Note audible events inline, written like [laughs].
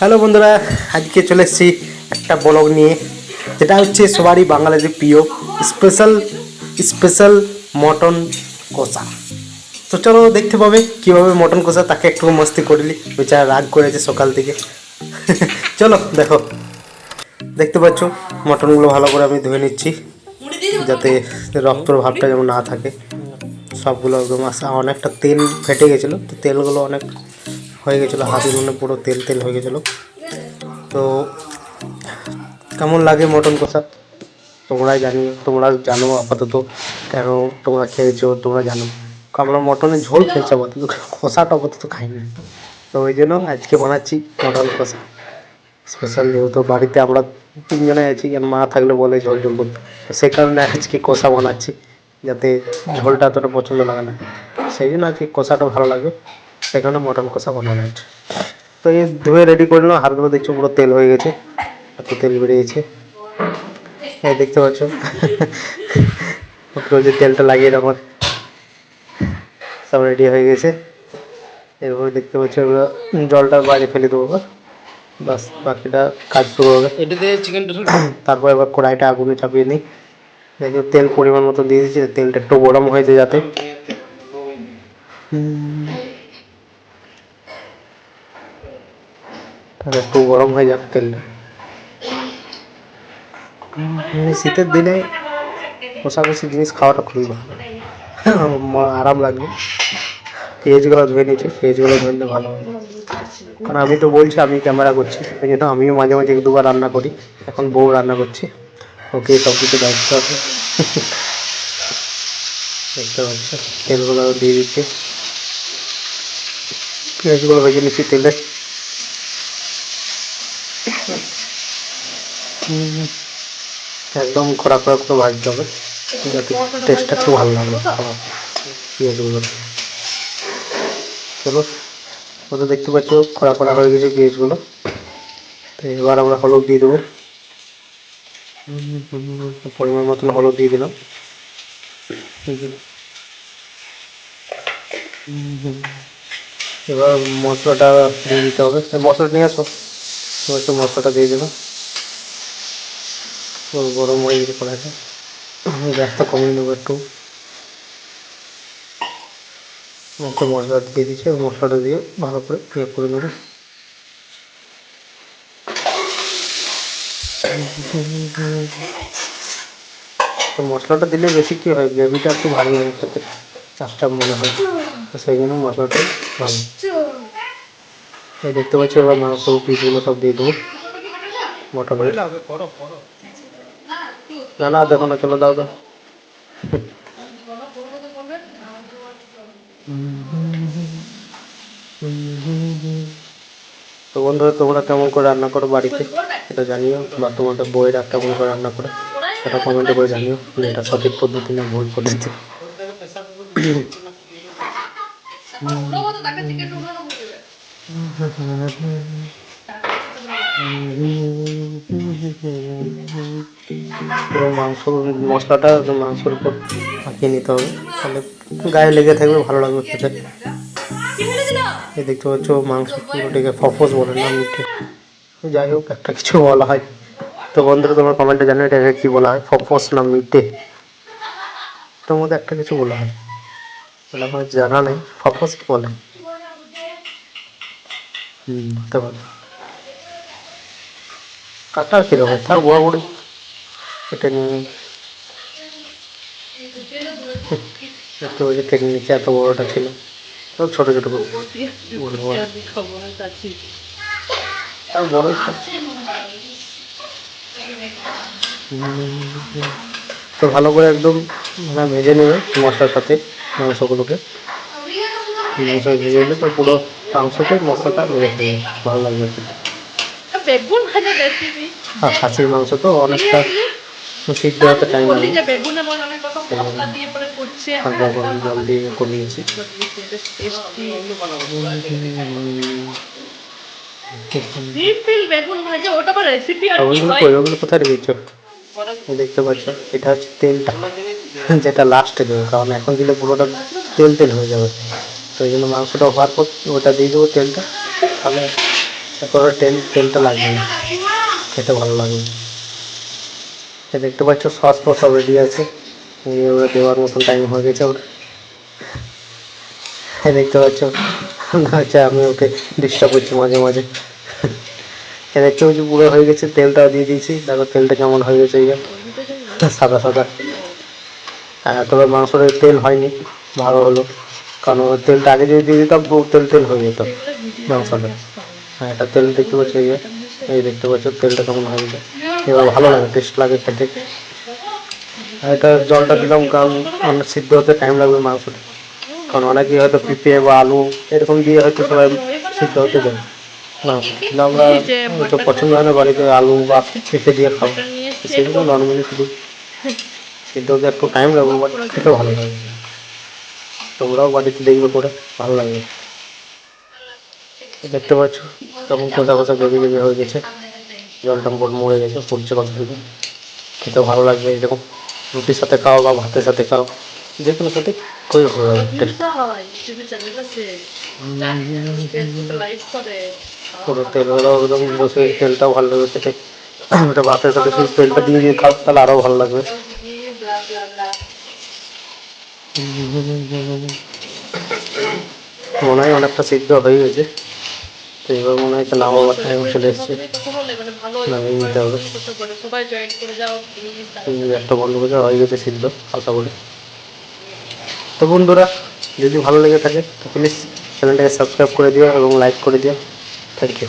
Hello বন্ধুরা, আজকে চলে এসেছি একটা ব্লগ নিয়ে, যেটা হচ্ছে সবারই বাঙালিদের প্রিয় স্পেশাল স্পেশাল মটন কষা। তো চলো দেখতে পাবে কীভাবে মটন কষা, তাকে একটু মস্তি করলি বেচারা রাগ করেছে সকাল থেকে। [laughs] চলো দেখো। দেখতে পাচ্ছ মটনগুলো ভালো করে আমি ধুয়ে নিচ্ছি, যাতে রক্তর ভাবটা যেমন না থাকে। সবগুলো একদম আসা অনেকটা তেল ফেটে গেছিল, তো তেলগুলো অনেক হয়ে গেছিল হাতের মনে পুরো তেল তেল হয়ে গেছিল। তো কেমন লাগে মটন কষা? তোমরাই জানি তোমরা জানো আপাতত। কেন তোমরা খেয়েছো, তোমরা জানো। আমরা মটনের ঝোল খেয়েছি আপাতত, কষাটা আপাতত খাইনি। তো ওই জন্য আজকে বানাচ্ছি মটন কষা। স্পেশাল যেহেতু বাড়িতে আমরা তিনজনে আছি, আর মা থাকলে বলে ঝোল ঝোল করতে। সেই কারণে আজকে কষা বানাচ্ছি, যাতে ঝোলটা অতটা পছন্দ লাগে না। সেই জন্য আজকে কষাটা ভালো লাগে। কারণে মটন কষা বানানো হয়েছে তো এই ধুয়ে রেডি করে নিলাম হাতগুলো দেখছ পুরো তেল হয়ে গেছে এত তেল বেরিয়েছে এই দেখতে পাচ্ছ পুরো যে তেলটা লাগিয়ে আমার সব রেডি হয়ে গেছে এরপরে দেখতে পাচ্ছ এগুলো জলটা বাইরে ফেলে দেবো। বাস বাকিটা কাজ শুরু হবে এটাতে চিকেনটা তারপর এবার কড়াইটা আগুনে চাপিয়ে নিই দেখি তেল পরিমাণ মতো দিয়ে দিচ্ছি তেলটা একটু গরম হয়েছে যাতে তাহলে একটু গরম হয়ে যাবে তেলটা শীতের দিনে কষাকষি জিনিস খাওয়াটা খুবই ভালো। আরাম লাগবে। পেঁয়াজগুলো ধুয়ে নিচ্ছি পেঁয়াজগুলো ধুয়ে নিলে ভালো হবে। কারণ আমি তো বলছি, আমি ক্যামেরা করছি এই জন্য আমিও মাঝে মাঝে এক দুবার রান্না করি। এখন বউ রান্না করছে। ওকে সব কিছু দায়িত্ব আছে দেখতে পাচ্ছ তেলগুলো দিয়ে দিচ্ছি। পেঁয়াজগুলো ভেজে নিচ্ছি তেলে। একদম খোড়া খোড়া করে ভাজতে হবে যাতে টেস্টটা খুব ভালো লাগবে পেঁয়াজগুলো চলো ওটা দেখতে পাচ্ছ খরা খরা হয়ে গেছে পেঁয়াজগুলো তো এবার আমরা হলুদ দিয়ে দেবো। পরিমাণ মতন হলুদ দিয়ে দিলাম। এবার মশলাটা দিয়ে দিতে হবে। মশলা নিয়ে আসো। মশলাটা দিয়ে দিলাম। গরম হয়ে গেছে কড়াইটা। গ্যাসটা কমিয়ে নেব একটু। একটু মশলা দিয়ে দিচ্ছে মশলাটা দিয়ে ভালো করে ইয়ে করে নেব। তো মশলাটা দিলে বেশি কি হয়, গ্রেভিটা একটু ভালো লাগে খেতে চাপটা মনে হয়। তো সেই জন্য মশলাটা ভালো। দেখতে পাচ্ছি, এবার মাংস পিসগুলো সব দিয়ে দেবো। মোটামুটি। না না, দেখো না, চলো দাও দাও। তো বন্ধুরা, তোমরা কেমন করে রান্না করো বাড়িতে? এটা জানিও, বা তোমাদের বইয়েরা কেমন করে রান্না করে, সেটা কমেন্টে করে জানিও। যে এটা সঠিক পদ্ধতি না, ভুল পদ্ধতি। পুরো মাংস মশলাটা মাংসের উপর মাখিয়ে নিতে হবে। তাহলে গায়ে লেগে থাকবে, ভালো লাগবে খেতে। এই দেখতে পাচ্ছ, মাংস পুরোটিকে ফফস বলে না মিঠে যাই হোক, একটা কিছু বলা হয়। তো বন্ধুরা, তোমার কমেন্টে জানো এটাকে কি বলা হয়, ফফস না মিটে তোর মধ্যে একটা কিছু বলা হয়। বলে আমার জানা নেই, ফফস বলে? হুম হতে পারে। কাটা কীরকম তার বুড়া বুড়ি? এটা নিয়ে ওই যে নিচে এত বড়টা ছিল। সব ছোট ছোট বড় তো ভালো করে একদম মানে ভেজে নেবে মশলার সাথে মাংসগুলোকে। মাংস ভেজে নিলে তো পুরো মাংসতে মশলাটা ভালো লাগবে। বেগুন ভাজা রেসিপি আর খাসির মাংস তো অনেকটা সিদ্ধ হতে টাইম লাগে। যে বেগুন এমন অনেক রকম মশলা দিয়ে পরে করছে। করে জল দিয়ে কমিয়েছি। সিম্পল বেগুন ভাজা ওটা আবার রেসিপি আর ওইগুলো হয় কোথায় রেখেছো? দেখতে পাচ্ছ এটা হচ্ছে তেলটা। যেটা লাস্টে দেবে কারণ এখন দিলে পুরোটা তেল তেল হয়ে যাবে। তো এই জন্য মাংসটা হওয়ার পর ওটা দিয়ে দেবো তেলটা। তাহলে তারপরে তেল, তেলটা লাগবে না। খেতে ভালো লাগবে দেখতে পাচ্ছ, সস ফস সব রেডি আছে ওরা দেওয়ার মতন টাইম হয়ে গেছে ওর দেখতে পাচ্ছ হচ্ছে আমি ওকে ডিস্টার্ব করছি মাঝে মাঝে। দেখতে পাচ্ছি, পুরো হয়ে গেছে তেলটাও দিয়ে দিয়েছি। দেখো তেলটা কেমন হয়ে গেছে, এই। সাদা সাদা। তবে মাংসের তেল হয়নি, ভালো হলো। কারণ তেলটা আগে যদি দিয়ে দিতাম তেল তেল হয়ে যেত মাংসটা। হ্যাঁ এটা তেল দেখতে পাচ্ছ এই যে, এই দেখতে পাচ্ছ তেলটা কেমন গেছে এবার ভালো লাগে টেস্ট লাগে খেতে। এটা জলটা দিলাম কারণ অনেক সিদ্ধ হতে টাইম লাগবে মাংসটা। কারণ অনেকে হয়তো পেঁপে বা আলু এরকম দিয়ে হয়তো সবাই সিদ্ধ হতে দেয় কিন্তু আমরা তো পছন্দ হয় না বাড়িতে আলু বা পেঁপে দিয়ে খাব সেগুলো নর্মালি শুধু সিদ্ধ হতে একটু টাইম লাগবে বাট খেতে ভালো লাগে। তোমরাও বাড়িতে দেখবে করে ভালো লাগবে দেখতে পাচ্ছ? কেমন কোথা কোথা বেবি বেবি হয়ে গেছে। জল মোট মরে গেছে ফুটছে কত থেকে খেতে ভালো লাগবে এরকম। রুটির সাথে খাও বা ভাতের সাথে খাও। যে কোনো সাথে খুবই ভালো লাগে। টেস্ট পুরো তেলগুলো একদম বসে তেলটাও ভালো লাগবে খেতে। ওটা ভাতের সাথে শুধু তেলটা দিয়ে দিয়ে খাও তাহলে আরও ভালো লাগবে। মনে হয় অনেকটা সিদ্ধ হয়ে গেছে। তো এবার মনে হয় নামাবার টাইম চলে এসছে। নামিয়ে নিতে হবে। একটা বন্ধ করে হয়ে গেছে সিদ্ধ, হালকা করে। তো বন্ধুরা, যদি ভালো লেগে থাকে, তো প্লিজ চ্যানেলটাকে সাবস্ক্রাইব করে দিও এবং লাইক করে দিও। Thank you